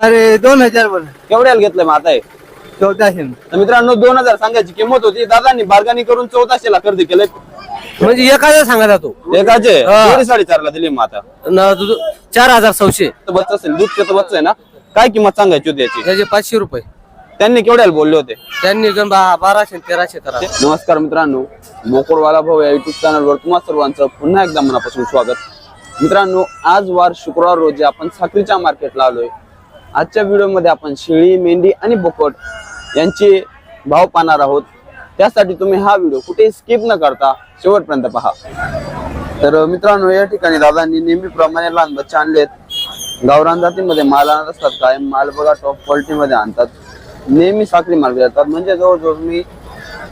अरे दोन हजार बोल. केवढ्याला घेतलंय मग आता हे? चौदाशे तर मित्रांनो दोन हजार सांगायची किंमत होती. दादांनी बार्गानी करून चौदाशेला खरेदी केलंय म्हणजे एखादा सांगा जातो एकाचे. जोडी साडेचारला दिली मग आता. न दु- चार हजार तर बच्चा असेल दूध बच्चा आहे ना? काय किंमत सांगायची होती याची? त्याचे पाचशे रुपये. त्यांनी केवढ्याला बोलले होते? त्यांनी गण बा- बाराशे तेराशे करा. नमस्कार मित्रांनो बोकोडवाला भाऊ या युट्यूब चॅनलवर तुम्हा सर्वांचं पुन्हा एकदा मनापासून स्वागत. मित्रांनो आज वार शुक्रवार रोजी आपण साखरीच्या मार्केटला आलोय. आजच्या व्हिडिओमध्ये आपण शेळी मेंढी आणि बोकट यांचे भाव पाहणार आहोत. त्यासाठी तुम्ही हा व्हिडिओ कुठेही स्किप न करता शेवटपर्यंत पहा. तर मित्रांनो या ठिकाणी दादांनी नेहमीप्रमाणे लहान बच्चे आणलेत गावरान जातीमध्ये माल आणत असतात कायम माल बघा टॉप क्वालिटीमध्ये आणतात. नेहमी साखरी माल येतात म्हणजे जवळजवळ मी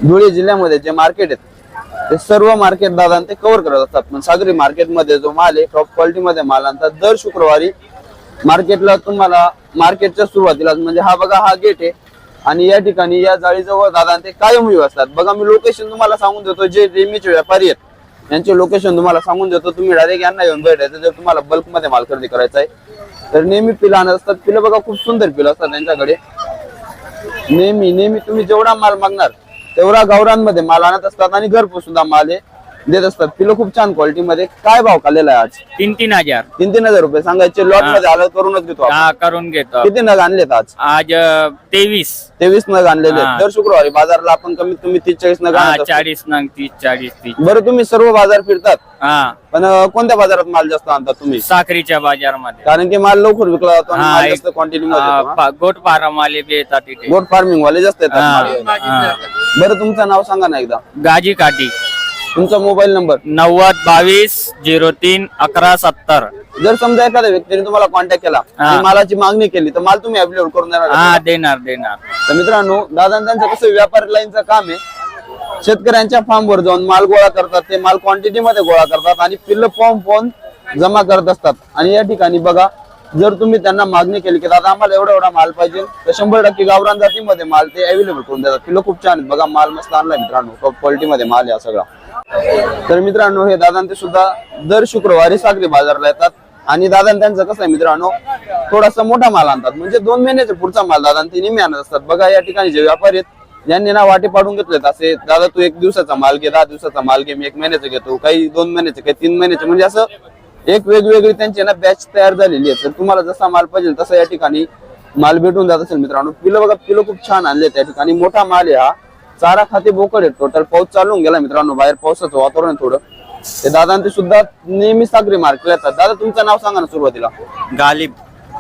धुळे जिल्ह्यामध्ये जे मार्केट आहेत ते सर्व मार्केट दादा ते कव्हर करत असतात. पण सागरी मार्केटमध्ये जो माल आहे टॉप क्वालिटीमध्ये माल आणतात. दर शुक्रवारी मार्केटला तुम्हाला मार्केटच्या सुरुवातीला म्हणजे हा बघा हा गेट आहे. आणि या ठिकाणी या जाळीजवळ दादा ते कायम उभे असतात. बघा मी लोकेशन तुम्हाला सांगून देतो जे नेहमीचे व्यापारी आहेत यांचे लोकेशन तुम्हाला सांगून देतो. तुम्ही डायरेक्ट यांना येऊन भेटायचं जर तुम्हाला बल्कमध्ये माल खरेदी करायचा आहे. तर नेहमी पिलं आणत असतात. पिलं बघा खूप सुंदर पिलं असतात त्यांच्याकडे. नेहमी नेहमी तुम्ही जेवढा माल मागणार तेवढा गावरांमध्ये माल आणत असतात आणि घरपोच सुद्धा माल आहे. देत असतात. पिलं खूप छान क्वालिटी मध्ये. काय भाव खाल्लेला आहे आज? तीन तीन हजार. तीन तीन हजार रुपये. सांगायचे लॉटमध्ये आलं करूनच देतो आपण. हा करून घेतो. किती नग आणलेत आज? आज तेवीस. तेवीस नग आणलेले आहेत. हा. दर शुक्रवारी बाजारला आपण कमीत कमी तीस चाळीस नग हा आणत असतो. चाळीस नंग तीस चाळीस तीस. बरं तुम्ही सर्व बाजार फिरतात. हा. पण अं, कोणत्या बाजारात माल जास्त आणतात तुम्ही? साखरीच्या बाजारमध्ये. कारण की माल लवकर विकला जातो आणि हा, माल एक- जास्त क्वांटिटी मध्ये येतो, हा. गोट पारामाले बी येतात तिथे गोट फार्मिंग वाले जास्त येतात हा, माल. हा. बरं तुमचं नाव सांगा ना एकदा. गाजी काठी तुमचा मोबाईल नंबर? नव्वद बावीस झिरो तीन अकरा सत्तर. जर समजा एखाद्या व्यक्तीने तुम्हाला कॉन्टॅक्ट केला. आणि मालाची मागणी केली तर माल तुम्ही अवेलेबल करून देणार का? हा देणार देणार. तर मित्रांनो दादा त्यांचं कसं व्यापारी लाईनचं काम आहे शेतकऱ्यांच्या farm वर जाऊन माल गोळा करतात ते माल क्वांटिटी मध्ये गोळा करतात आणि पिल्ल पाहून पाहून जमा करत असतात. आणि या ठिकाणी बघा जर तुम्ही त्यांना मागणी केली की दादा आम्हाला एवढा एवढा माल पाहिजे तर शंभर टक्के गावरान जातीमध्ये माल ते अवेलेबल करून देतात. पिल्ल खूप छान आहेत. बघा माल मस्त आणलाय मित्रांनो. टॉप क्वालिटी मध्ये माल आहे हा सगळा. तर मित्रांनो हे दादा ते सुद्धा दर शुक्रवारी सागरी बाजारला येतात. आणि दादा त्यांचं कसं आहे मित्रांनो थोडासा मोठा माल आणतात. म्हणजे दोन महिन्याचा पुढचा माल दादा ते नेहमी आणत असतात. बघा या ठिकाणी जे व्यापारी आहेत ज्यांनी ना वाटे पाडून घेतलेत असे. दादा तू एक दिवसाचा माल घे दहा दिवसाचा माल घे मी एक महिन्याचा घेतो. काही दोन महिन्याचे काही तीन महिन्याचे. म्हणजे असं एक वेगवेगळी त्यांची ना बॅच तयार झालेली आहे. तर तुम्हाला जसा माल पाहिजे तसा या ठिकाणी माल भेटून जात असेल मित्रांनो. पिलं बघा पिलं खूप छान आणले त्या ठिकाणी. मोठा माल आहे हा. चारा खाते बोकड आहे टोटल पाऊस चालून गेला मित्रांनो. बाहेर पावसाचं वातावरण थोडं. ते दादा ते सुद्धा नेहमी सागरी मार्केट येतात दादा तुमचं नाव सांगा ना सुरुवातीला. गालिब.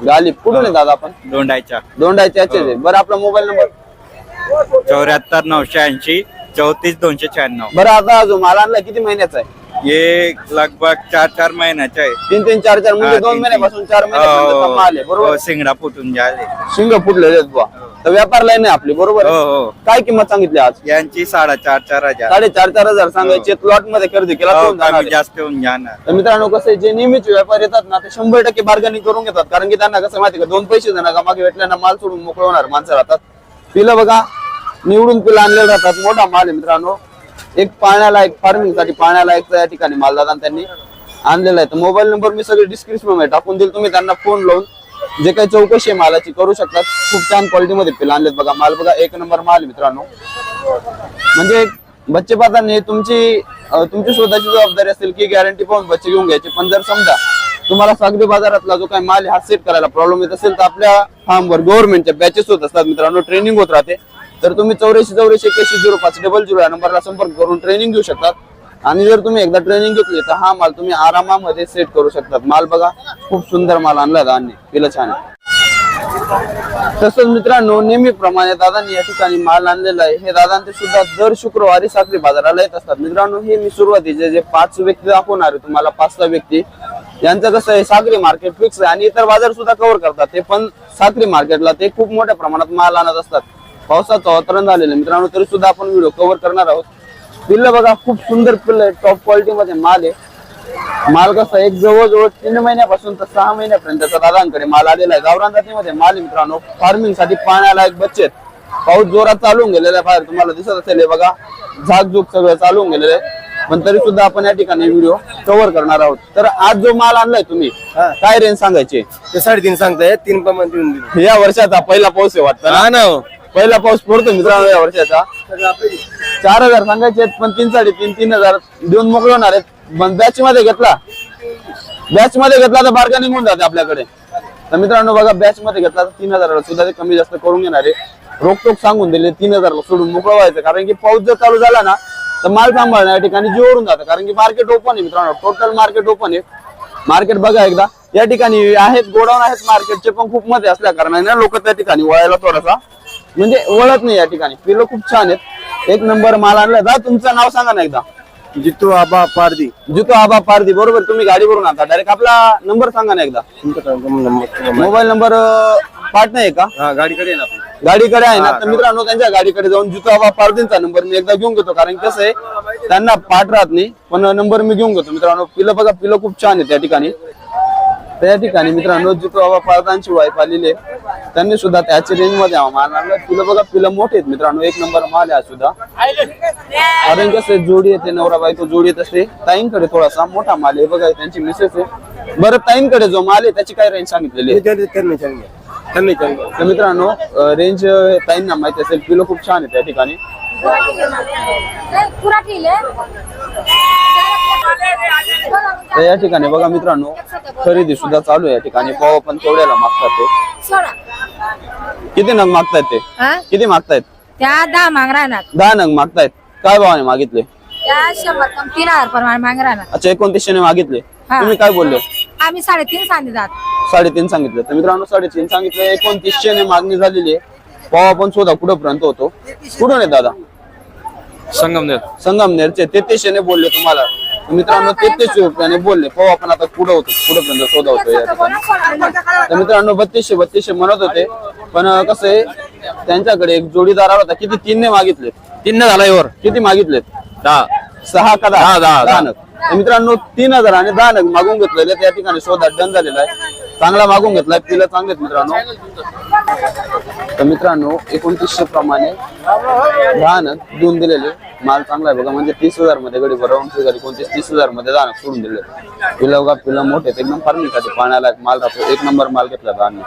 गालिब. कुठून आहे दादा आपण? दोंडायच्या दोंडायचे याचेच आहे. बरं आपला मोबाईल नंबर? चौऱ्याहत्तर नऊशे ऐंशी चौतीस दोनशे शहाण्णव. बरं आता जो माल आणला किती महिन्याचा आहे? ये लगभग चार चार महिन्याचे आहे. तीन तीन चार चार म्हणजे हा, दोन तीन- महिन्यापासून चार महिन्यापर्यंतचा माल आहे. बरोबर? हो, शिंगडा फुटून जाले शिंग फुटलेले आहेत बुवा. तर व्यापार लाईन आहे आपली बरोबर हो आहे? हो काय किंमत सांगितली आज? यांची साडेचार चार हजार. साडेचार चार हजार सांगायचे. लॉटमध्ये खरेदी केला हो, कोण जाणार कमी आहे? जास्त होऊन जाणार. तर मित्रांनो कसं आहे, जे नेहमीचे व्यापार येतात ना ते शंभर टक्के बार्गेनिंग करून घेतात. कारण की त्यांना कसं माहिती का दोन पैसे देणार का मागे भेटल्यानं माल सोडून मोकळे होणार माणसं राहतात. पिलं बघा निवडून पिलं आणलेले राहतात. मोठा माल आहे मित्रांनो. एक पाण्यालायक फार्मिंगसाठी पाण्यालायक या ठिकाणी माल दादा त्यांनी आणलेला आहे. तर मोबाईल नंबर मी सगळे डिस्क्रिप्शनमध्ये टाकून देईल. तुम्ही त्यांना फोन लावून जे काही चौकशी आहे मालाची करू शकतात. खूप छान क्वालिटी मध्ये पिलं आणलेत बघा. माल बघा एक नंबर माल मित्रांनो. म्हणजे बच्चे पाहताना तुमची तुमची स्वतःची जबाबदारी असेल की गॅरंटी पाहून बच्चे घेऊन घ्यायचे. पण जर समजा तुम्हाला सागरी बाजारातला जो काही माल हा सेट करायला प्रॉब्लेम येत असेल तर आपल्या फार्मवर गव्हर्नमेंटच्या बॅचेस होत असतात मित्रांनो. ट्रेनिंग होत राहते. तर तुम्ही चौऱ्याऐंशी चौऱ्याऐंशी एकशे झिरो पाच डबल झिरो या नंबरला संपर्क करून ट्रेनिंग घेऊ शकतात. आणि जर तुम्ही एकदा ट्रेनिंग घेतली तर हा माल तुम्ही आरामामध्ये सेट करू शकतात. माल बघा खूप सुंदर माल आणला दादांनी तिला छान आहे. तसंच मित्रांनो नेहमीप्रमाणे दादांनी या ठिकाणी माल आणलेला आहे. हे दादांचे सुद्धा दर शुक्रवारी साखरी बाजाराला येत असतात. मित्रांनो हे मी सुरुवातीचे जे पाच व्यक्ती दाखवणार आहे तुम्हाला पाच सहा व्यक्ती यांचं कसं आहे साखरी मार्केट फिक्स आहे आणि इतर बाजार सुद्धा कव्हर करतात. ते पण साखरी मार्केटला ते खूप मोठ्या प्रमाणात माल आणत असतात. पावसाचं वातावरण झालेलं आहे. मित्रांनो तरी सुद्धा आपण व्हिडिओ कव्हर करणार आहोत. पिल्ल बघा खूप सुंदर पिल्ल आहे टॉप क्वालिटी मध्ये माल आहे. माल कसा एक जवळजवळ तीन महिन्यापासून तर सहा महिन्यापर्यंतचा दादांकडे माल आलेला आहे. गावरान जातीमध्ये माल मित्रांनो. फार्मिंगसाठी पाण्याला एक बच्चे आहेत. पाऊस जोरात चालून गेलेला आहे. बाहेर तुम्हाला दिसत असेल हे बघा. झाकझूक सगळं चालून गेलेलं आहे. पण तरी सुद्धा आपण या ठिकाणी व्हिडिओ कव्हर करणार आहोत. तर आज जो माल आणलाय तुम्ही काय रेंज सांगायची? ते साडेतीन सांगताय तीन प्रमाण देऊन दिले या वर्षाचा पहिला पाऊस आहे वाटतं ना? हा ना हो. पहिला पाऊस पडतो मित्रांनो या वर्षाचा. चार हजार सांगायचे आहेत, पण तीन साडेतीन तीन हजार देऊन मोकळे होणार आहेत. पण बॅच मध्ये घेतला. बॅच मध्ये घेतला तर बारका निघून जाते आपल्याकडे. तर मित्रांनो बघा बॅच मध्ये घेतला तर तीन हजाराला सुद्धा ते कमी जास्त करून घेणार आहे. रोकटोक सांगून दिले तीन हजार सोडून मोकळं व्हायचं. कारण की पाऊस जर चालू झाला ना तर माल सांभाळणं या ठिकाणी जीवरून जातं. कारण की मार्केट ओपन आहे मित्रांनो. टोटल मार्केट ओपन आहे. मार्केट बघा एकदा. या ठिकाणी आहेत गोडाऊन आहेत मार्केटचे पण खूप मध्ये असल्या कारणाने लोक त्या ठिकाणी वळायला थोडासा म्हणजे वळत नाही या ठिकाणी. पिलं खूप छान आहेत. एक नंबर माल आणला. दा तुमचं नाव सांगा ना एकदा. जितू आबा पारदी जितो आबा पारदी बरोबर तुम्ही गाडीवरून आता डायरेक्ट आपला नंबर सांगा ना एकदा. मोबाईल नंबर पाठ नाही का? हा गाडीकडे ना. गाडीकडे आहे ना? तर मित्रांनो त्यांच्या गाडीकडे जाऊन जितो आबा पारदींचा नंबर मी एकदा घेऊन घेतो. कारण कसं आहे त्यांना पाठ राहत नाही पण नंबर मी घेऊन घेतो. मित्रांनो पिलं बघा पिलं खूप छान आहे त्या ठिकाणी. त्या ठिकाणी मित्रांनो जितो बाबा पारदांची वाईफ आलेली आहे त्यांनी सुद्धा त्याच्या रेंजमध्ये माल आणला पिलं बघा पिलं मोठे आहेत मित्रांनो. एक नंबर माल आहे हा सुद्धा. कारण कसं जोडी येते नवरा बायको जोडी येत असते. ताईंकडे थोडासा मोठा माल आहे. बघा त्यांची मिसेस आहे. बरं ताईंकडे जो माल आहे त्याची काय रेंज सांगितलेली. तर मित्रांनो रेंज ताईंना माहिती असेल पिलं खूप छान आहे. त्या ठिकाणी तर या ठिकाणी बघा मित्रांनो खरेदी सुद्धा चालू आहे या ठिकाणी. पाव पण तेवढ्याला मागतात ते. किती नग मागतायत ते? हा? किती मागतायत? त्या दहा माग राहणार. दहा नग मागतायत. काय भावाने मागितले? त्या शंभर कम तीन हजार प्रमाणे माग राहणार. अच्छा एकोणतीसशे ने मागितले. हा. तुम्ही काय बोलले? आम्ही साडेतीन सांगते जात. साडेतीन सांगितले. तर मित्रांनो साडेतीन सांगितले. एकोणतीसशे ने मागणी झालेली आहे. पाव आपण शोधा कुठपर्यंत होतो? कुठून आहे दादा? संगमनेर. संगमनेरचे. तेहतीसशे ने बोलले तुम्हाला. मित्रांनो तेहतीसशे रुपयाने बोलले. पाव आपण आता पुढे होतो पुढेपर्यंत शोधा होतो या ठिकाणी. तर मित्रांनो बत्तीसशे बत्तीसशे म्हणत होते. पण कसं आहे त्यांच्याकडे एक जोडीदार आला होता. किती? तीनने मागितले. तीन झाला वर किती मागितलेत दहा. सहा का दहा? दहा, दहा. मित्रांनो तीन हजार आणि दहा नग मागून घेतलेले त्या ठिकाणी शोधा डन झालेला आहे. चांगला मागून घेतलाय पिलं चांगलेत मित्रांनो. तर मित्रांनो एकोणतीसशे प्रमाणे दहा देऊन दिलेले. माल चांगला आहे बघा म्हणजे तीस हजारमध्ये गडी भरवून एकोणतीस तीस हजारमध्ये दहा सोडून दिले. पिलं बघा पिलं मोठे एकदम फार्मिंगसाठी पाण्याला माल राहतो एक नंबर माल घेतला धान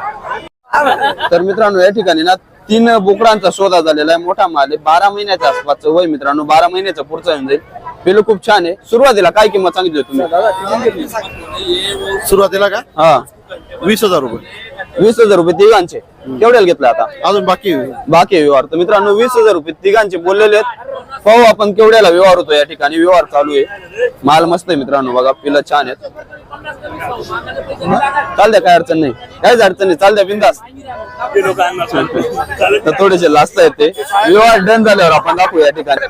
तर मित्रांनो या ठिकाणी ना तीन बोकडांचा शोधा झालेला आहे. मोठा माल आहे. बारा महिन्याच्या आसपासचं वय मित्रांनो बारा महिन्याचा पुढचा येऊन जाईल. पिलू खूप छान आहे. सुरुवातीला काय किंमत सांगितली होती तुम्ही? सुरुवातीला का? हा. वीस हजार रुपये. वीस हजार रुपये तिघांचे. केवढ्याला घेतले आता? अजून बाकी बाकी व्यवहार. तर मित्रांनो वीस हजार रुपये तिघांचे बोललेले आहेत. पाहू आपण केवढ्याला व्यवहार होतो या ठिकाणी. व्यवहार चालू आहे. माल मस्त आहे मित्रांनो. बघा पिलं छान आहेत. चालतंय काय अडचण नाही. काहीच अडचण नाही. चालतंय बिंदास. तर थोडेसे लास्ट आहेत ते. व्यवहार डन झाल्यावर आपण दाखवू या ठिकाणी.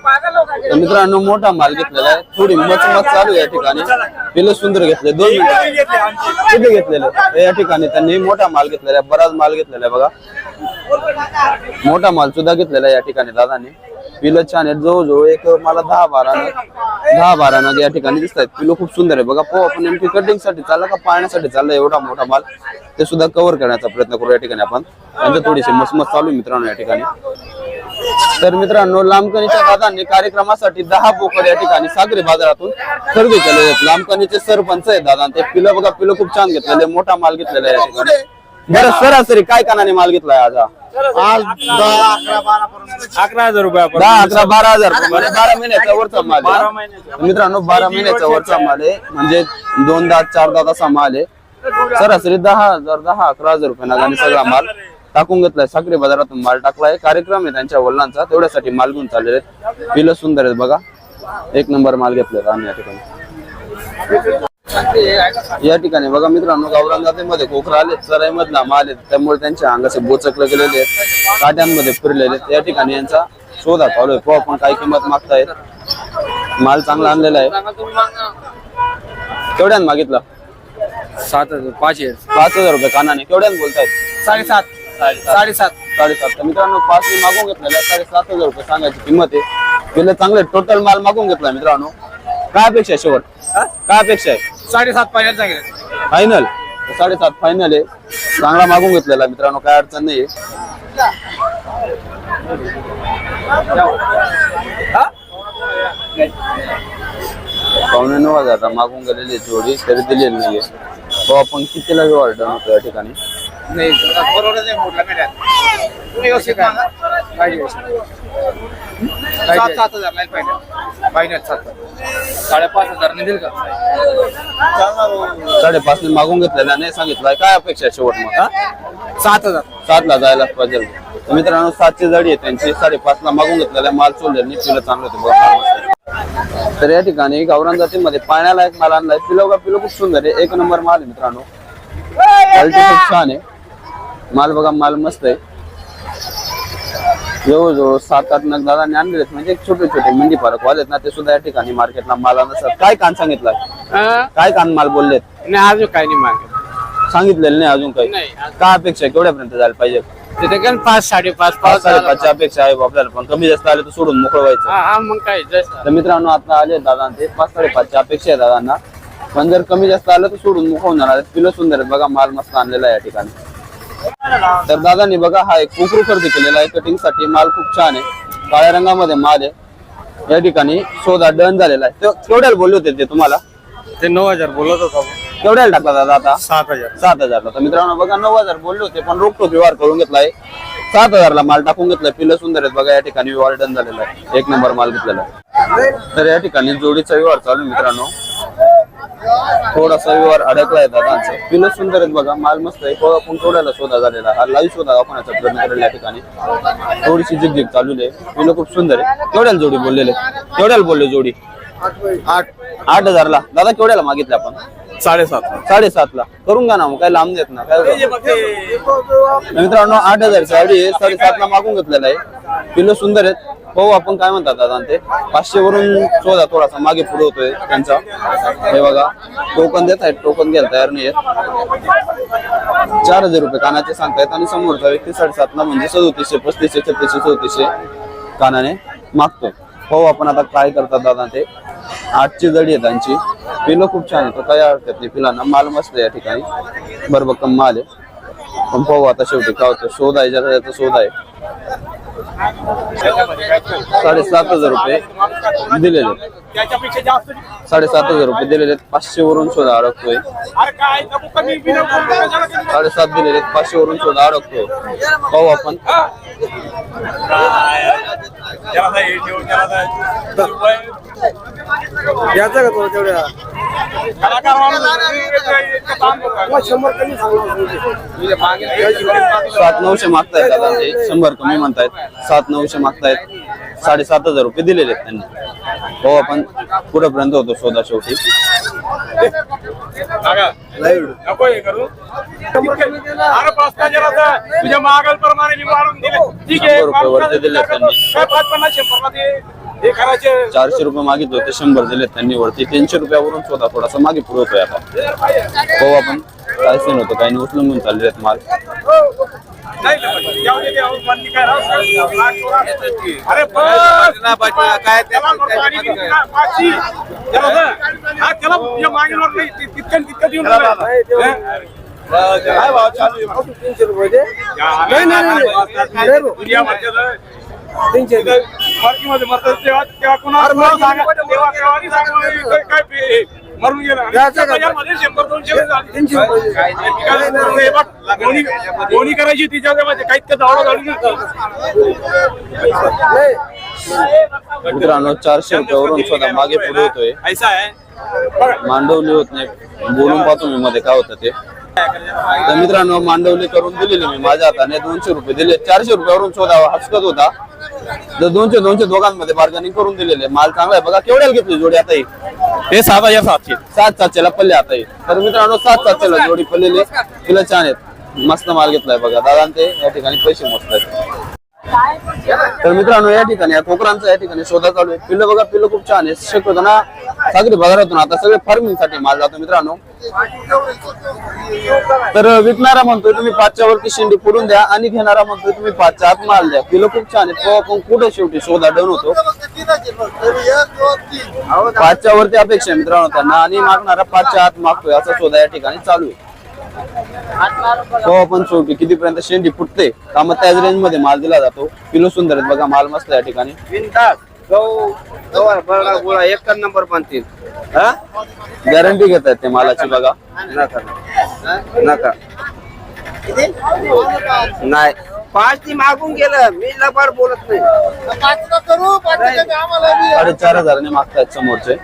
तर मित्रांनो मोठा माल घेतलेला आहे. थोडी मचमच चालू या ठिकाणी. पिलं सुंदर घेतले. दोन किती घेतलेले? या ठिकाणी त्यांनी मोठा माल घेतलेला आहे. बराच माल घेतलेला आहे बघा. मोठा माल सुद्धा घेतलेला आहे या ठिकाणी दादाने. पिलं छान आहेत. जवळजवळ एक मला दहा बारा दहा बारा नग या ठिकाणी दिसत आहेत पिलं खूप सुंदर आहे बघा पो आपण नेमकी कटिंगसाठी चालला का पाहण्यासाठी चालला एवढा मोठा माल? ते सुद्धा कव्हर करण्याचा प्रयत्न करू या ठिकाणी आपण. त्यांचं थोडीशी मसमस चालू मित्रांनो या ठिकाणी. तर मित्रांनो लांबकणीच्या दादांनी कार्यक्रमासाठी दहा पोकर या ठिकाणी सागरी बाजारातून खरेदी केलेले आहेत. लांबकणीचे सरपंच आहेत दादा. ते पिलं बघा पिलं खूप छान घेतलेले मोठा माल घेतलेला आहे या ठिकाणी. बरं सरासरी काय कानाने माल घेतलाय आज हा? आज दहा अकरा बारा पर्यंत. अकरा हजार रुपये दहा अकरा बारा हजार म्हणजे बारा महिन्याचा वरचा माल आहे. मित्रांनो बारा महिन्याचा वरचा माल आहे? म्हणजे दोन दात चार दात असा माल आहे. सरासरी दहा हजार दहा अकरा हजार रुपये नागाने सगळा माल टाकून घेतलाय. साखरी बाजारातून माल टाकलाय. कार्यक्रम आहे त्यांच्या वडिलांचा. तेवढ्यासाठी माल घेऊन चाललेले आहेत. पिलं सुंदर आहेत बघा. एक नंबर माल घेतलाय आम्ही या ठिकाणी. या ठिकाणी बघा मित्रांनो जातीमध्ये कोकरा आले सराई मधला माल आहेत त्यामुळे त्यांच्या अंगाचे बोचकले गेलेले आहेत काट्यांमध्ये फिरलेले आहेत. या ठिकाणी यांचा शोधा चालू आहे. पाहू आपण काय किंमत मागतायत. माल चांगला आणलेला आहे. केवढ्यान मागितला? सात हजार पाच पाच हजार रुपये कानाने. केवढ्यान बोलतायत? साडेसात. साडेसात. साडेसात. तर मित्रांनो पाच मी मागून घेतलेला साडेसात हजार रुपये सांगायची किंमत आहे. गेले चांगले टोटल माल मागून घेतला मित्रांनो. काय अपेक्षा आहे काय अपेक्षा आहे? साडेसात पाहिजे सांगितलं फायनल साडेसात फायनल आहे. चांगला मागून घेतलेला मित्रांनो काय अडचण नाही पावणे नऊ हजार मागून गेलेली जोडी तरी दिलेली नाहीये. तो आपण कितीला डन होतो या ठिकाणी? नाही बरोबर नाही मोडला मेड्यात तुम्ही व्यवस्थित सांगा. पाहिजे सात सात हजार नाही पाहिजे सात साडेपाच हजार देईल का? साडेपाच मागून घेतलेला नाही सांगितलं. काय अपेक्षा आहे शेवट मग हा? सात हजार. सातला जायला पाहिजे. तर मित्रांनो सातशे जडी आहे त्यांची. साडेपाच ला मागून घेतलेला माल सोडले नाही पिलं चांगलं होतं. बघा. तर या ठिकाणी गावरान जातीमध्ये पाण्याला एक माल आणलाय. पिलो का? पिलो खूप सुंदर आहे. एक नंबर माल आहे मित्रांनो. क्वालिटी खूप छान आहे. माल बघा माल मस्त आहे. जवळजवळ सात आठ नग दादाने आणलेले आहेत. म्हणजे छोटे छोटे मेंढी पारक वाले आहेत ना ते सुद्धा या ठिकाणी मार्केटला माल नसतात काय कान सांगितलं? काय कान माल बोललेत? नाही अजून काही नाही मागे सांगितलेलं नाही अजून काही. नाही. काय अपेक्षा आहे? केवढ्यापर्यंत जायला पाहिजे? तिथे काय पाच साडेपाच पाच साडेपाचच्या अपेक्षा आहे आपल्याला पण कमी जास्त आले तर सोडून मोकळं व्हायचं. हा हा मग काय जसं तर मित्रांनो आता आले दादा ते पाच साडेपाचच्या अपेक्षा आहे दादांना. पण जर कमी जास्त आलं तर सोडून मोकळून जाणार. आहेत. पिलं सुंदर आहेत. बघा माल मस्त आणलेला आहे या ठिकाणी. तर दादांनी बघा हा एक कुकरू खरेदी केलेला आहे. कटिंगसाठी माल खूप छान आहे. काळ्या रंगामध्ये माल आहे. या ठिकाणी शोधा डन झालेला आहे. ते केवढ्याला बोलले होते ते तुम्हाला? ते नऊ हजार बोलत होता केवढ्याला टाकला दादा आता? सात हजार. सात हजारला तर मित्रांनो बघा नऊ हजार बोलले होते पण रोखतो व्यवहार करून घेतलाय सात हजारला माल टाकून घेतलाय पिलं सुंदर आहेत बघा या ठिकाणी व्यवहार डन झालेला आहे. एक नंबर माल घेतलेला आहे. तर या ठिकाणी जोडीचा व्यवहार चालू आहे मित्रांनो. थोडासा व्यवहार अडकलाय दादांचा पिलं सुंदर आहेत बघा माल मस्त आहे. तो आपण थोड्याला शोधा झालेला. हा लाईव्ह शोधा दाखवण्याचा प्रयत्न करेल या ठिकाणी. थोडीशी जिगजिग चालू आहे. पिलं खूप सुंदर आहे. केवढ्याला जोडी बोललेले? केवढ्याला बोलले जोडी? आठ आठ हजारला. दादा केवढ्याला मागितले आपण? साडेसात. साडेसातला. करून घ्या ना मग काय लांब देत ना काय? मित्रांनो आठ हजार साडी आहे. साडेसात ला मागून घेतलेला आहे. पिल्लो सुंदर आहेत. पाहू आपण काय म्हणतात दादा ते. पाचशे वरून शोधा थोडासा मागे पुढे होतोय त्यांचा. हे बघा टोकन देत आहेत टोकन घ्यायला तयार नाही आहेत चार हजार रुपये कानाचे सांगतायत आणि समोरचा व्यक्ती साडेसात ला म्हणजे सदोतीसशे पस्तीसशे छत्तीसशे चौतीसशे कानाने मागतोय पाहू आपण आता काय करतात दादा ते. आठची जडी आहे त्यांची. पिलं खूप छान आहे काही हरकत नाही. पिलांना माल मस्त या ठिकाणी. बरबक्कम माल आहे. पण पाहू आता शेवटी काय होतं. शोध आहे ज्याचा त्याचा शोध आहे. साडेसात हजार रुपये दिलेले. त्याच्यापेक्षा जास्त साडेसात हजार रुपये दिलेले आहेत. पाचशे वरून शोधा अडकतोय. साडेसात दिलेले आहेत. पाचशे वरून शोधा अडकतोय. पाहू आपण. याचा का तो तेवढ्या? सात नऊशे मागतायत दादा. ते शंभर कमी म्हणतायत. सात नऊशे मागतायत. साडेसात हजार रुपये दिलेले आहेत त्यांनी. पाहू आपण पुढेपर्यंत होतो शोधा शेवटी? हे दिले. रुपये दिले त्यांनी. हे चारशे रुपये मागितले होते शंभर दिलेत त्यांनी वरती. तीनशे रुपयावरून शोधा थोडासा मागे पुढे होतोय आता पाहू आपण काय सीन होतं काही उचलून घेऊन चालले आहेत माल. अरे बस काय त्याला ति- तितकं तितकं देऊन? काय भाव चालू आहे? या, नाही, नाही, नाही. दुनिया भरच्याचं. तिथं पार्किंगमध्ये मरतात तेव्हा तेव्हा कुणाला काय- काय पे- मरून गेलं. त्याच्यामध्ये शंभर दोनशे गोणी करायची तिच्यामध्ये काही इतकं धावडं घालून मित्रांनो चारशे रुपयावरून शोधा मागे पुढे होतोय ऐसा आहे. मांडवली होत नाही. बोलून पाहतो मी मध्ये काय होतं ते. तर मित्रांनो मांडवली करून दिलेली मी माझ्या हाताने दोनशे रुपये दिले. चारशे रुपयावरून शोधावा हसकत होता. तर दोनशे दोनशे दोघांमध्ये बार्गेनिंग करून दिलेले माल चांगला आहे. बघा केवढ्याला घेतली जोडी आता ही? हे सात हजार सातशे सात सातशेला पल्ले आता ही. तर मित्रांनो सात सातशेला जोडी पल्लेली तिला छान आहेत. मस्त माल घेतलाय बघा. दादा ते या ठिकाणी पैसे मोजत आहेत तर मित्रांनो या ठिकाणी या कोकरांचा या ठिकाणी शोधा चालू आहे. पिल्लं बघा पिल्लं खूप छान आहे शक्यतो ना सागरी बाजारातून आता सगळे फार्मिंगसाठी माल जातो मित्रांनो. तर विकणारा म्हणतोय तुम्ही पाचच्या वरती शेंडी पुढून द्या आणि घेणारा म्हणतोय तुम्ही पाचच्या आत माल द्या. पिलं खूप छान आहे तो आपण शेवटी शोधा डन होतो? पाचच्या वरती अपेक्षा मित्रांनो त्यांना आणि मागणारा पाचच्या आत मागतोय. असा शोधा या ठिकाणी चालू आहे. हो आपण शेवटी कितीपर्यंत शेंडी फुटते का मग त्याच रेंजमध्ये माल दिला जातो. किलो सुंदर आहेत बघा माल मस्त या ठिकाणी. गोळा एक नंबर बनतील हा? गॅरंटी घेत आहेत ते मालाची बघा. नका. नका. नाही. पाच ती मागून गेलं मी लबाड बोलत नाही. साडेचार हजाराने मागतायत समोरचे.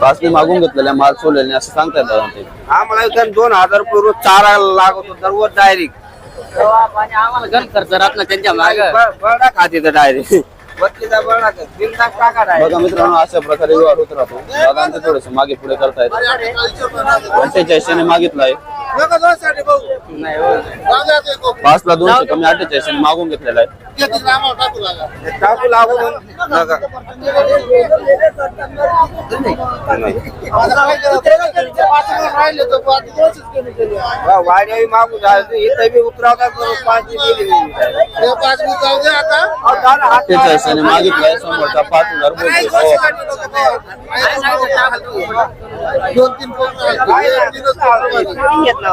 पाचने मागून घेतलेल्या माल सोडलेले असं सांगतायत दादा ते. आम्हाला इथं दोन हज़ार रुपये रोज चारा लागतो दररोज डायरेक्ट आम्हाला गण खर्च राहत ना त्यांच्या माग. बळा खाते डायरेक्ट बत्तीचा बळा बिनधास्त टाका direct. बघा मित्रांनो अशा प्रकारे व्यवहार होत राहतो. दादांचे थोडेसे मागे पुढे करतायत. अठ्ठेचाळीसशे पाच ला दोनशे कमी अठ्ठेचाळीसशे मागून घेतलेला आहे. टाकू लागू नका वाड्याही मागू झालं इथं बी उतरावता करून पाच दी दिली मी. अहो, झालं, हात अठ्ठेचाळीसशे मागितलाय समोरचा पाच हज़ार बोलतोय. फिटिंग येत ना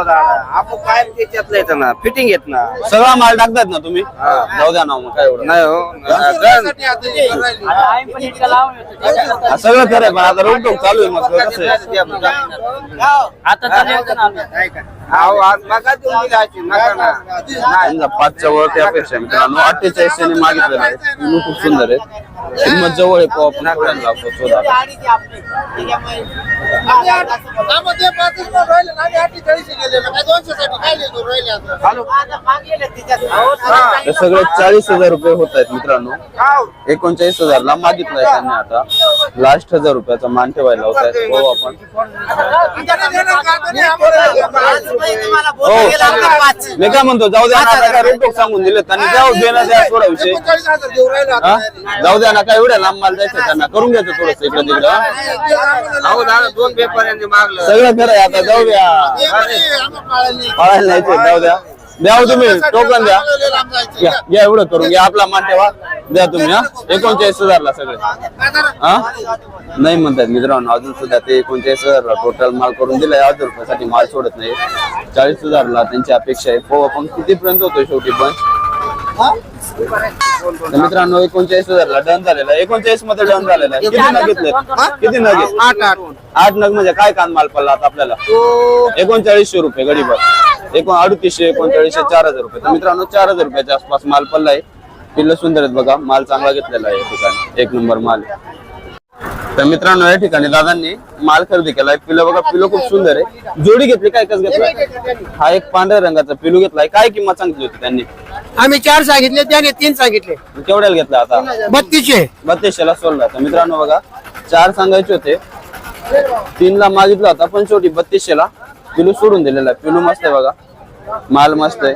आपण काय त्याच्यातलं येतं ना फिटिंग येत ना सगळा माल टाकतायत ना तुम्ही जाऊ द्या ना मग काय एवढं? नाही हो. हा, सगळं खरं आहे पण आता रोकटोक चालू आहे मग कसं आहे? आता ना आम्ही. पाचच्या वर त्यापेक्षा मित्रांनो अठ्ठेचाळीसशे मागितलेला आहे. खूप सुंदर आहे. किंमत जवळ आहे पाव आपण थोड्यानं लावतो हे सगळे चाळीस हजार रुपये होत आहेत मित्रांनो. एकोणचाळीस हजार ला मागितलाय त्यांनी आता. लास्ट हजार रुपयाचा मान ठेवायला होत आहे हो आपण हो. मी काय म्हणतो जाऊ द्या ना आता काय सांगून दिले त्यांनी जाऊ देणं द्या थोडा विषय हा? जाऊ द्या ना काय एवढ्या लांब माल जायचं त्यांना. करून घ्यायचं थोडस इकडे तिकडं. हा? अहो दादा दोन पेपरांनी मागलं. सगळं खरं आहे आता जाऊ द्या. पळायला नाही ते, जाऊ द्या. द्या हो तुम्ही टोकन द्या. घ्या घ्या एवढं करून घ्या आपला मान ठेवा. द्या तुम्ही हा. एकोणचाळीस हजारला सगळे. हा? नाही म्हणतात मित्रांनो अजून सुद्धा ते एकोणचाळीस हजारला टोटल माल करून दिलाय हजार रुपयासाठी माल सोडत नाही. चाळीस हजारला त्यांची अपेक्षा आहे. हो आपण कितीपर्यंत होतोय शेवटी पण? तर मित्रांनो एकोणचाळीस हजारला डन झालेला एकोणचाळीसमध्ये डन झालेला आहे. किती नग घेतले किती नग घेतले? आठ आठ. आठ नग म्हणजे काय कान माल पडला आता आपल्याला? एकोणचाळीसशे रुपये गडीभर एकूण अडतीसशे एकोणचाळीसशे चार हजार रुपये. तर मित्रांनो चार हजार रुपयाच्या आसपास माल पडलाय पिल्ल सुंदर आहेत बघा. माल चांगला घेतलेला आहे या ठिकाणी. एक नंबर माल आहे. तर मित्रांनो या ठिकाणी दादांनी माल खरेदी केलाय. पिलं बघा पिलो खूप सुंदर आहे. जोडी घेतली काय कस घेतलाय? हा एक पांढऱ्या रंगाचा पिलू घेतलाय. काय किंमत सांगितली होती त्यांनी? आम्ही चार सांगितले त्याने तीन सांगितले. केवढ्याला घेतला आता? बत्तीसशे. बत्तीसशेला सोडला. तर मित्रांनो बघा चार सांगायचे होते. तीन ला मागितला होता पण शेवटी बत्तीसशेला. पिलू सोडून दिलेला आहे. पिलू मस्त आहे बघा. माल मस्त आहे.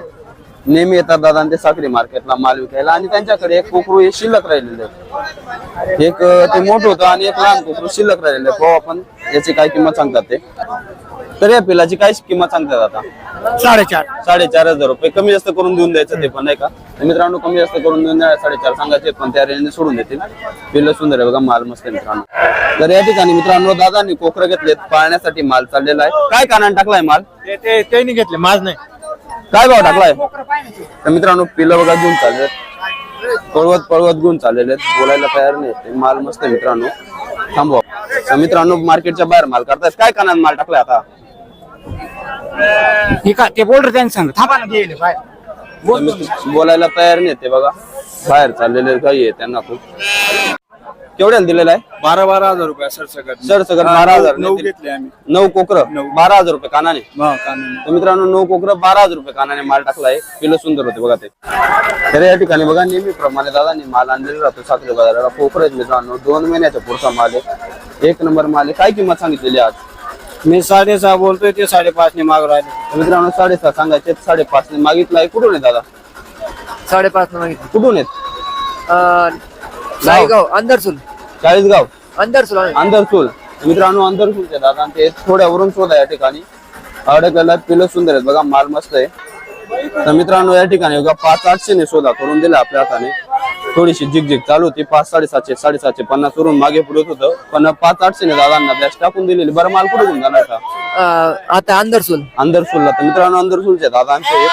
नेहमी येतात दादा ते साखरी मार्केटला माल विकायला. आणि त्यांच्याकडे एक कोकरू हे शिल्लक राहिलेले आहे. एक ते मोठं होतं आणि एक लहान कोकरू शिल्लक राहिलेलं आहे. पाहू आपण याची काय किंमत सांगतात ते. तर या पिलाची काय किंमत सांगतात आता? साडेचार. साडेचार हजार रुपये. कमी जास्त करून देऊन द्यायचं ते पण नाही का? तर मित्रांनो कमी जास्त करून देऊन द्या साडेचार सांगायचे पण त्या रेंजने सोडून देतील. पिल्ल सुंदर आहे बघा माल मस्त मित्रांनो. तर या ठिकाणी मित्रांनो दादांनी कोकरं घेतलेत पाळण्यासाठी माल चाललेला आहे. काय कानाने टाकलाय माल? त्यांनी घेतले माझ नाही. काय भाव टाकलाय? तर मित्रांनो पिलं बघा घेऊन चालले पळवत पळवत घेऊन चाललेले आहेत बोलायला तयार नाही ते माल मस्त मित्रांनो. थांबवा. तर मित्रांनो मार्केटच्या बाहेर माल करतायत काय कानाने माल टाकलाय आता? ते बोलर त्यांनी सांग थांबा ना गेले मित्र- बोलायला तयार नाही ते बघा. बाहेर चाललेले काही आहे त्यांना खूप. केवढ्याला दिलेला आहे? बारा बारा हजार रुपये सर सगळं. सर सगळं बारा हजार नऊ नाही घेतले आम्ही. नऊ कोकर? बारा हजार रुपये कानाने. हा, कानून. तर मित्रांनो नऊ कोकर बारा हजार रुपये कानाने माल टाकलाय किलो सुंदर होते बघा ते. तर या ठिकाणी बघा नेहमीप्रमाणे दादांनी माल आणलेला राहतो साखरे बाजाराला कोकर आहेत मित्रांनो दोन महिन्याचा पुढचा माल आहे. एक नंबर माल आहे. काय किंमत सांगितलेली आज? मी साडेसहा बोलतोय ते साडेपाच ने माग राहिले. तर मित्रांनो साडेसहा सांगायचे साडेपाच ने मागितलाय कुठून आहे दादा? साडेपाच न मागितलं. कुठून आहेत? नायगाव अंदरसूल. चाळीसगाव? अंदरसूल अंधरसूल मित्रांनो अंधरसूलचे दादा आणि ते थोड्यावरून शोधा या ठिकाणी. अडकलेला पिलं सुंदर आहेत. बघा माल मस्त आहे. तर मित्रांनो या ठिकाणी बघा पाच आठशे ने शोधा करून दिला आपल्या हाताने. थोडीशी झिकझिक चालू होती. पाच साडेसातशे साडेसातशे पन्नास वरून मागे पुढे होतं. पण पाच आठशे ने दादांना बॅच टाकून दिलेली. बरं माल कुठे घेऊन जाणार का आता अंदरसूल. अंधरसूलला तर मित्रांनो अंधरसूलचे दादांचे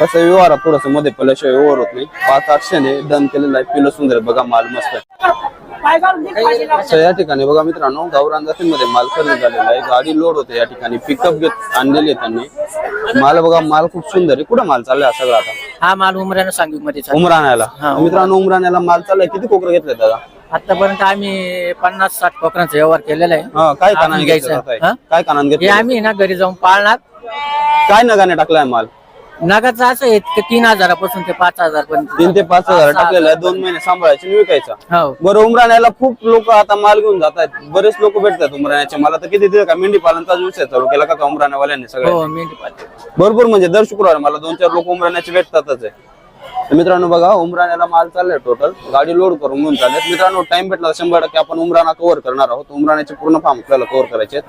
कसं व्यवहार थोडसमध्ये पडल्याशिवाय व्यवहार होत नाही. पाच आठशे ने डन केलेला आहे. पिलं सुंदर आहे. बघा माल मस्त आहे. या ठिकाणी बघा मित्रांनो गावरान जातीमध्ये माल खरेदी झालेला आहे. गाडी लोड होते या ठिकाणी. पिकअप घेत आणलेली आहे त्यांनी. माल बघा माल खूप सुंदर आहे. कुठं माल चाललाय हा सगळा आता? हा माल उमऱ्यानं सांगितलं मध्ये उमराण्याला. मित्रांनो उमराण्याला माल चाललाय. किती कोकरं घेतले दादा? आतापर्यंत आम्ही पन्नास साठ कोकरांचा व्यवहार केलेला आहे. हा काय कानान घ्यायचं? हा? काय कानान हे घेतलं आम्ही ना घरी जाऊन पाळणार. काय नगाने टाकलाय माल? नगाचं असं आहे की तीन हजारापासून ते पाच हजार पर्यंत तीन ते पाच हजार टाकलेला आहे. दोन महिने सांभाळायचे आणि विकायचा. हो. बरं उमराण्याला खूप लोक आता माल घेऊन जात आहेत. बरेच लोक भेटतात उमराण्याचे. मला तर किती दिलं का मेंढी पालनचाच विषय चालू केला का उमराण्यावाल्यांनी सगळ्या हो मेंढी पाळते. भरपूर म्हणजे दर शुक्रवार मला दोन चार लोक उमराण्याचे भेटतातच आहे. तर मित्रांनो बघा उमराण्याला माल चाललाय टोटल गाडी लोड करून घेऊन चालले मित्रांनो टाइम भेटला शंभर टक्के. आपण उमराणा कव्हर करणार आहोत. उमराण्याचे पूर्ण फार्म आपल्याला कव्हर करायचे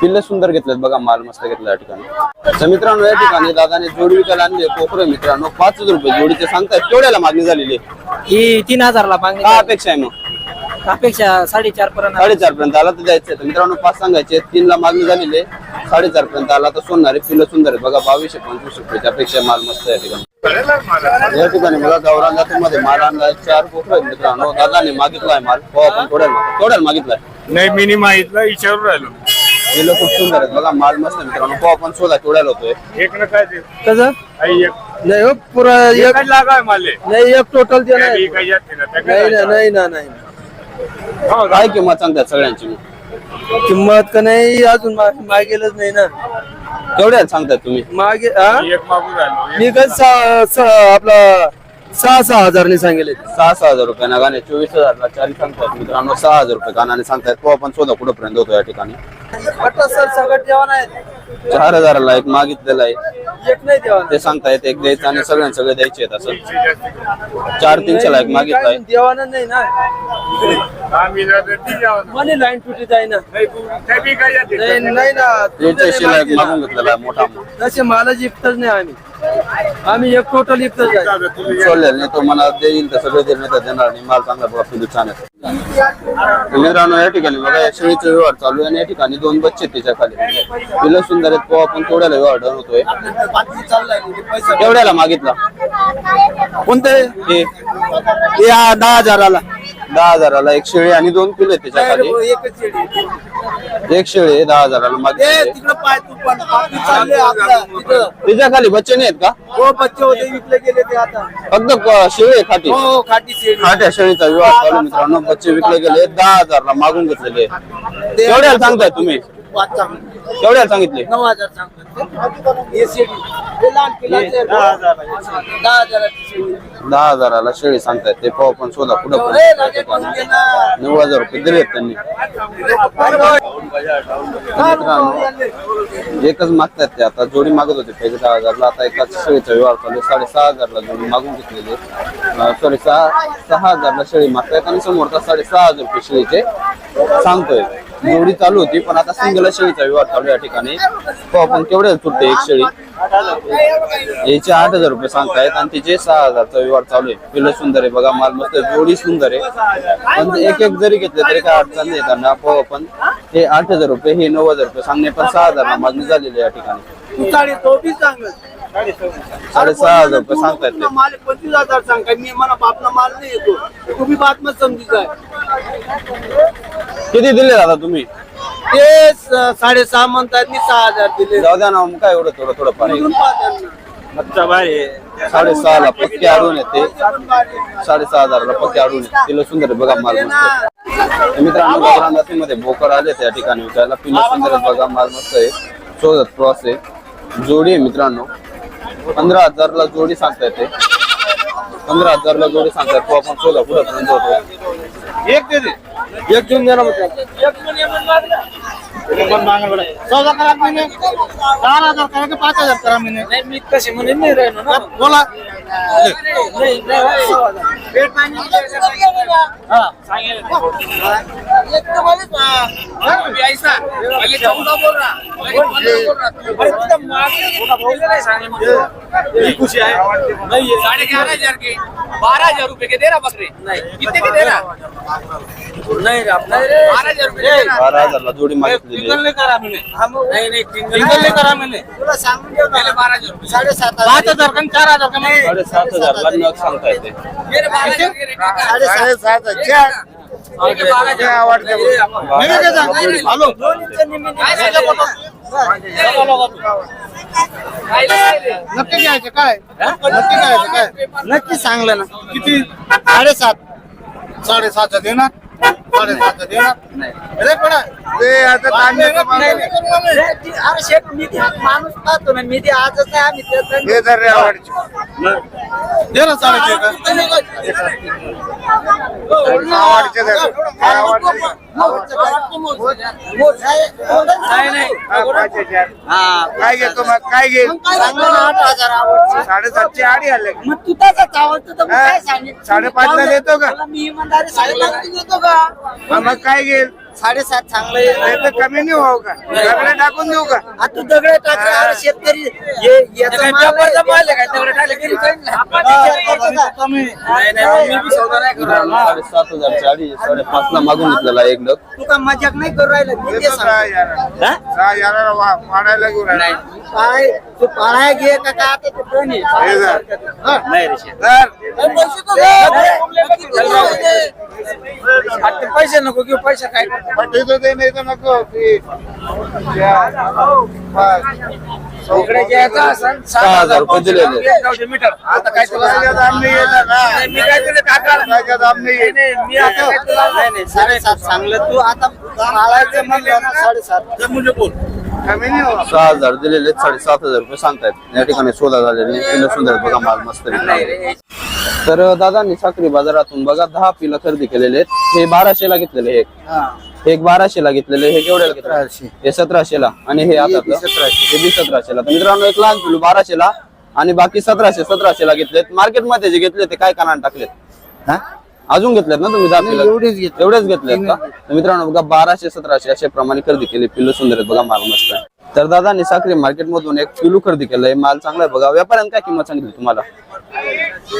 पिल्ले सुंदर घेतलेत बघा माल मस्त घेतला या ठिकाणी. तर मित्रांनो या ठिकाणी दादाने जोडी विकायला आणली कोकरे मित्रांनो. पाच रुपये जोडीचे सांगतायत. केवढ्याला मागणी झालेली? ही तीन हजारला मागणी काय अपेक्षा आहे मग? अपेक्षा साडेचार पर्यंत साडेचार पर्यंत आला तर द्यायचं तर मित्रांनो पाच सांगायचे तीन ला मागणी झालेली आहे. साडेचार पर्यंत आला तर सोडणारे पिल्लं सुंदर आहे बघा बावीसशे पंचवीस रुपये त्यापेक्षा माल मस्त आहे या ठिकाणी. या ठिकाणी बघा गावरान जातीमध्ये माल आणलाय चार आहेत मित्रांनो. दादाने मागितलाय माल. हो आपण थोड्याला माग- थोड्याला मागितलाय. नाही मिनी माहितलं विचारून राहिलो. हे लोक खूप सुंदर आहेत. बघा माल मस्त आहे मित्रांनो. हो आपण होतोय. एक ना काय ते? कसं? आई एक. नाही हो पुरा एक एकच लागाय माले. नाही एक टोटल ते नाही काही जाते ना त्या नाही काही ना जाते. नाही ना नाही. हो, काय किंमत सांगतात सगळ्यांची? मग? किंमत का नाही अजून मा- मागेलच नाही ना. केवढ्याला सांगतात तुम्ही? मागे हा? मी सहा- आपला सहा सहा हजारने सांगेल. सहा सहा हजार रुपये ना गाणे चोवीस हजारला चारी सांगतात मित्रांनो सहा हजार रुपये कानाने सांगतायत. तो आपण शोधा कुठं पर्यंत होतो या ठिकाणी. चार हजाराला एक मागितलेला आहे. एक नाही जेवण. ते सांगतायत एक द्यायचं आणि सगळ्यांना सगळे द्यायचे आहेत असं. चार तीनशेला एक मागितलाय देवाना नाही ना. मागून घेतलेला आहे मोठा तसे मालाच इकतच नाही आम्ही. आम्ही एक टोटल इथं तुम्ही सोडलेलं नाही तो मला देईल तर सगळे देईल नाही तर देणार नाही. माल चांगला बघा पिलू छान आहे. मित्रांनो या ठिकाणी बघा या शेळीचा व्यवहार चालू आहे आणि या ठिकाणी दोन बच्चे आहेत तिच्या खाली. पिलं सुंदर आहेत पोहा पण केवढ्याला व्यवहार डन होतोय. एवढ्याला मागितला. कोणतं हे दहा हजाराला. दहा हजाराला एक शेळी आणि दोन पिलं आहेत तिच्या खाली एकच शेळी एक शेळी आहे, दहा हजाराला मागितली तिकडं पाय तू पण बाकी चालले आपल्या तिथं. तिच्या खाली बच्चे नाही आहेत का? हो बच्चे होते विकले गेले ते आता. फक्त क- शेळी आहे खाटी. हो खाटी शेळी. खाट्या शेळीचा विवाह चालू मित्रांनो. बच्चे विकले गेले दहा हजारला मागून घेतलेले. केवढ्याला सांगताय तुम्ही. केवढ्याला सांगितले? नऊ हजार सांगतो हे शेळी. हे लहान पिलाचे आहे. दहा हजाराची शेळी. दहा हजाराला शेळी सांगतायत. ते पाहू पण शोधा ए, घे ना. नऊ हजार रुपये दिलेत त्यांनी. मित्रांनो एकच मागतायत ते आता. जोडी मागत होते पहिले दहा हजारला. आता एकाच शेळीचा व्यवहार चालू आहे. साडेसहा हजारला जोडी मागून घेतलेली सॉरी सहा सहा हजारला शेळी मागतायत आणि समोरचा साडेसहा हजार रुपये शेळीचे सांगतोय. जोडी चालू होती पण आता सिंगल शेळीचा व्यवहार चालू आहे या ठिकाणी. हो आपण केवढे तुटते एक शेळी? याचे आठ हजार रुपये सांगतायत आणि तिचे सहा हजारचा व्यवहार चालू आहे. पिलं सुंदर आहे बघा माल मस्त आहे, जोडी सुंदर आहे. पण एक एक जरी घेतले तरी काय अडचण नाही त्यांना. हो, पाहू आपण हे आठ हजार रुपये हे नऊ हजार रुपये सांगणे पण सहा हजार मागणी झालेली या ठिकाणी. साडेसहा हजार रुपये सांगतायत ते माल पंचवीस हजार सांग काय मी मला बापला माल नाही येतो. तू बी बात मत समजी जाय किती दिले दादा तुम्ही? ते स- साडेसहा म्हणतात मी सहा हजार दिले. जाऊ द्या ना मग काय एवढं थोडं थोडं पाणी. इकडून पाहा त्यांना. अच्छा बाई साडेसहा ला पक्के आढळून येते. साडेसहा हजाराला पक्के आढळून येते. तिला सुंदर आहे बघा माल मस्त आहे. तर मित्रांनो जातीमध्ये बोकड आले त्या ठिकाणी विकायला पिलं सुंदर आहे बघा माल मस्त आहे. शोधत क्रॉस आहे. जोडी आहे मित्रांनो. पंधरा हजारला जोडी सांगता येते पंधरा हजारला जोडी सांगतात तो आपण शोधा पुढे पर्यंत होतो एक दे दे. एक घेऊन द्या ना मग चौदा करा महिने. चार हजार करा की पाच हजार करा महिने. नाही मी कसे म्हणे नाही राहिलो ना. बोला. नाही, नाही, हजार. नाही. खुशी आहे ग्यारह हजार के बारह हजार रूपए के दे रहा बकरे नहीं कितने के दे रहा नाही नाही. बारह हजार बारा हजारला जोडी. टिंगल नाही करा म्हणे नाही नाही टिंगल नाही करा म्हणे तुला सांगून बारह हजार साडेसात पाच हजार का चार हजार का सात हजार ला नग सांगता येते. साडेसात हजार हॅलो नक्की घ्यायचे काय नक्की घ्यायचे काय नक्की सांगलं ना. किती? साडेसात. साडेसातचं देणार. अरे मी ते माणूस पाहतो ना मी ते आजच नाही आम्ही ते-. दे ना. काय. घेतो मग? काय घे साडेसातशे आडी आले. मग तू आवडतो हा? काय सांगेल साडेपाचला देतो का? मी इमानदारी साडेपाच देतो का? हा, मग काय घेईल? साडेसात चांगलं कमी नाही व्हावं का सगळे टाकून देऊ का आता तू दगड टाकले शेतकरी हे याचा माल आहे. दगड. आपण विचार करतो का? साडेसात हजारच्या आधी साडेपाच ला मागून घेतलेला एक डग तू का मजाक नाही करू राहिला मी ते सांगतो. वा- वाढायला घेऊन राहिला. काय तू पाळाय घे का काय आता ते कोण आहे? हे पैसे नको घेऊ पैसे काय पण देतो ते नाही तर नको ते-. सहा हजार रुपये दिलेले आता काय तुला त्याच्यात दाम नाही येणार ना. त्याच्यात दाम नाही. नाही नाही साडेसात सांगलं तू आता पाळायचं म्हणलं ना साडेसात नाही होत. सहा हजार दिलेले साडेसात हजार रुपये सांगतायत. या ठिकाणी सोदा झालेले पिलं सुंदर बघा माल मस्त. तर दादांनी साखरी बाजारातून बघा दहा पिलं खरेदी केलेले आहेत. हे बाराशे ला घेतलेले हे एक. एक बाराशे ला घेतलेले हे केवढ्याला हे सतराशे. ला आणि हे आता हे बी सतराशे ला तर मित्रांनो एक लहान पिलू बाराशे ला आणि बाकी सतराशे सतराशे ला घेतलेत मार्केटमध्ये जे घेतले ते काय कानात टाकलेत? अजून घेतलेत ना तुम्ही दहा एवढेच घेतले. एवढेच घेतलेत का? तर मित्रांनो बघा बाराशे सतराशे अशा प्रमाणे खरेदी केली. पिल्लू सुंदर आहेत बघा माल मस्त आहे. तर दादांनी साखरी मार्केट मधून एक पिलू खरेदी केलंय. माल चांगला आहे बघा. व्यापाऱ्याने काय किंमत सांगितली तुम्हाला?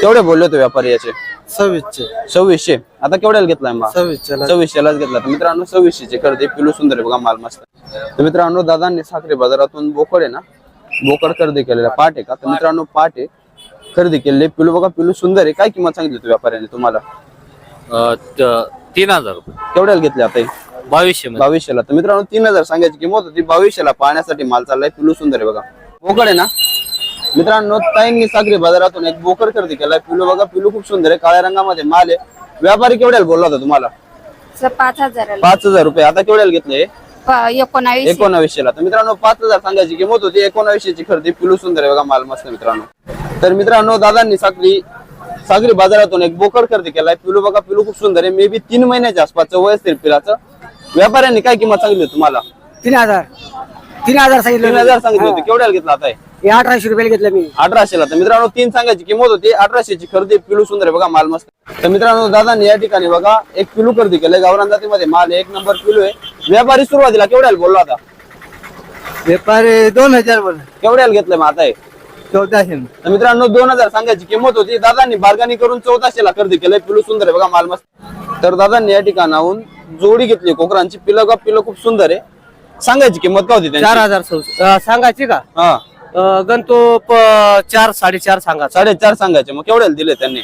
केवढे बोलले होते व्यापारी याचे. सव्वीसचे सव्वीसशे. आता केवढ्याला घेतलाय माल? सव्वीसशे लाच घेतला. तर मित्रांनो सव्वीसशे ची खरेदी पिलू सुंदर आहे बघा माल मस्त. तर मित्रांनो दादांनी साखरी बाजारातून बोकड आहे ना? बोकड खरेदी केलेला पाट आहे का? तर मित्रांनो पाट आहे. खरेदी केलेले पिलू बघा पिलू सुंदर आहे. काय किंमत सांगितली होती व्यापाऱ्याने तुम्हाला? तीन हजार रुपये. केवढ्याला घेतले आता हे? बावीसशे मध्ये. बावीसशेला. तर मित्रांनो तीन हजार सांगायची किंमत होती. बावीसशेला पाहण्यासाठी माल चाललाय पिलू सुंदर आहे बघा. बोकड आहे ना? मित्रांनो ताईंनी सागरी बाजारातून एक बोकड खरेदी केलाय. पिलू बघा पिलू खूप सुंदर आहे. काळ्या रंगामध्ये माल आहे. व्यापारी केवढ्याला बोलला होता तुम्हाला? सर पाच हजार पाच हजार रुपये. आता केवढ्याला घेतले? एकोणावीस एकोणावीसशेला. तर मित्रांनो पाच हजार सांगायची किंमत होती. एकोणावीसशेची खरेदी पिलू सुंदर आहे बघा माल मस्त मित्रांनो. तर मित्रांनो दादांनी सागरी सागरी बाजारातून एक बोकड खरेदी केलाय. पिलू बघा पिलू खूप सुंदर आहे. मे बी तीन महिन्याच्या आसपासचं वय असतील पिलाचं. व्यापाऱ्यांनी काय किंमत सांगितली होती तुम्हाला? तीन हजार. तीन हजार सांगितलं तीन हजार सांगितले होते. केवढ्याला घेतला आता हे? हे अठराशे रुपयाला घेतलं मी. अठराशेला. तर मित्रांनो तीन सांगायची किंमत होती. अठराशेची खरेदी पिलू सुंदर आहे बघा माल मस्त. तर मित्रांनो दादांनी या ठिकाणी बघा एक पिलू खरेदी केलंय. गावरान जातीमध्ये माल आहे, एक नंबर पिलू आहे. व्यापारी सुरुवातीला केवढ्याला बोलला होता व्यापारी दोन हजार केवढ्याला घेतलंय मग आता हे? चौदाशे तर मित्रांनो दोन हजार सांगायची किंमत होती. दादांनी बार्गानी करून चौदाशेला खरेदी केलंय पिलू सुंदर आहे बघा माल मस्त. तर दादांनी या ठिकाणाहून जोडी घेतली कोकरांची. पिलं का पिलं खूप सुंदर आहे. सांगायची किंमत काय होती चार? हजार सौ- सांगायची का? हा. अं, गणतो प- चार साडेचार सांगा. साडेचार सांगायचे. मग केवढ्याला दिले त्यांनी?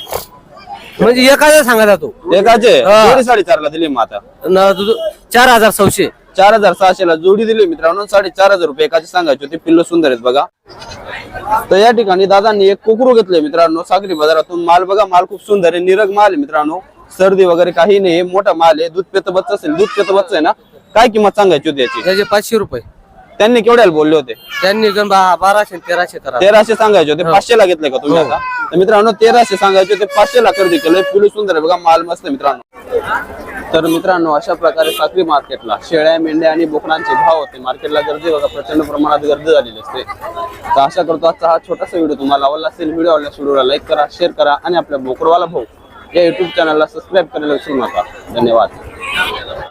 म्हणजे एखाद्या सांगायचा तू. एकाचे? हा. जोडी साडेचारला दिली मग आता. न- दु- चार हजार सौशे. चार हजार सहाशेला जोडी दिली मित्रांनो. साडेचार हजार रुपये एकाचे सांगायचे होते. पिल्ल सुंदर आहेत बघा. तर या ठिकाणी दादांनी एक कोकरू घेतलंय मित्रांनो. सागरी बाजारातून माल बघा. माल खूप सुंदर आहे. निरग माल आहे मित्रांनो. सर्दी वगैरे काही नाही मोठा माल आहे. दूध पेत बच्च असेल. दूध पेत बच्च आहे ना? काय किंमत सांगायची होती याची? त्याचे पाचशे रुपये. त्यांनी केवढ्याला बोलले होते? त्यांनी गण बा- बाराशे तेराशे करा. तेराशे सांगायचे होते. पाचशे ला घेतले का तुम्ही आता? तर मित्रांनो तेराशे सांगायचे होते. पाचशे ला खरेदी केलंय. पिलू सुंदर आहे बघा. माल मस्त आहे मित्रांनो. तर मित्रांनो अशा प्रकारे साखरी मार्केटला शेळ्या मेंढ्या आणि बोकडांचे भाव होते. मार्केटला गर्दी बघा प्रचंड प्रमाणात गर्दी झालेली असते. तर आशा करतो आजचा हा छोटासा व्हिडिओ तुम्हाला आवडला असेल. व्हिडिओ आवडल्यास व्हिडिओला लाईक करा शेअर करा आणि आपल्या बोकडवाला भाऊ या युट्यूब चॅनलला सबस्क्राईब करायला विसरू नका. धन्यवाद.